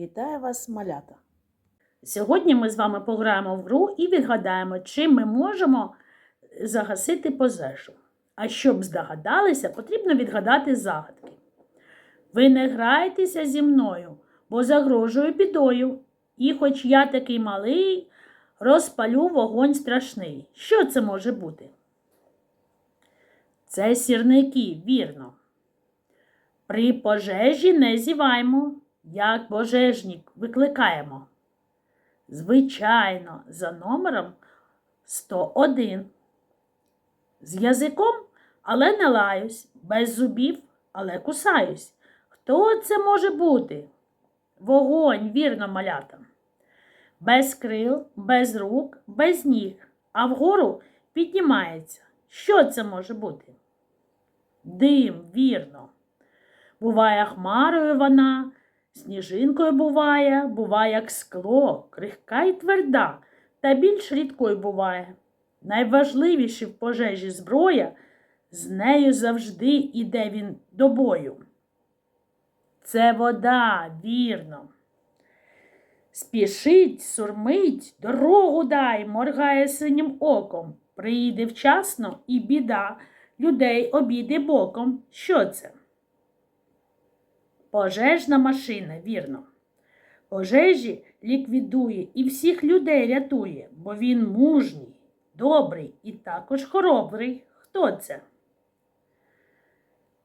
Вітаю вас, малята! Сьогодні ми з вами пограємо в гру і відгадаємо, чим ми можемо загасити пожежу. А щоб здогадалися, потрібно відгадати загадки. Ви не грайтеся зі мною, бо загрожую бідою. І хоч я такий малий, розпалю вогонь страшний. Що це може бути? Це сірники, вірно. При пожежі не зіваймо, як пожежник викликаємо. Звичайно, за номером 101. З язиком, але не лаюсь, без зубів, але кусаюсь. Хто це може бути? Вогонь, вірно, малята. Без крил, без рук, без ніг, а вгору піднімається. Що це може бути? Дим, вірно. Буває хмарою вона, Сніжинкою буває, буває як скло, крихка й тверда, та більш рідкою буває. Найважливіше в пожежі зброя, з нею завжди іде він до бою. Це вода, вірно. Спішить, сурмить, дорогу дай, моргає синім оком. Приїде вчасно і біда, людей обійде боком. Що це? Пожежна машина, вірно. Пожежі ліквідує і всіх людей рятує, бо він мужній, добрий і також хоробрий. Хто це?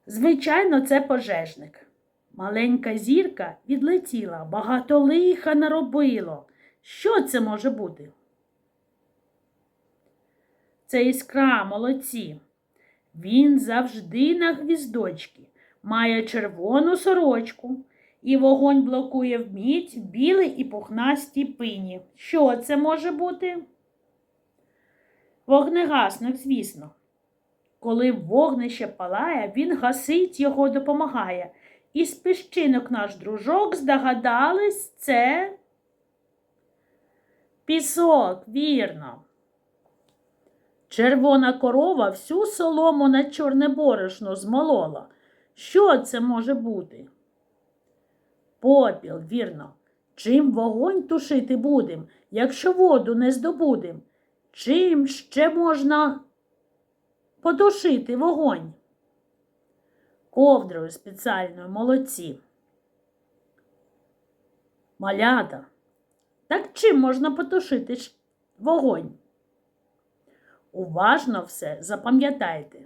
Звичайно, це пожежник. Маленька зірка відлетіла, багато лиха наробило. Що це може бути? Це іскра, молодці. Він завжди на гвіздочки має червону сорочку, і вогонь блокує вміть білий і пухнасті пині. Що це може бути? Вогнегасник, звісно. Коли вогнище палає, він гасить його допомагає. І з піщинок наш дружок здогадались, це пісок, вірно. Червона корова всю солому на чорне борошно змолола. Що це може бути? Попіл, вірно. Чим вогонь тушити будем, якщо воду не здобудем? Чим ще можна потушити вогонь? Ковдрою спеціальною молодці. Малята. Так чим можна потушити вогонь? Уважно все запам'ятайте.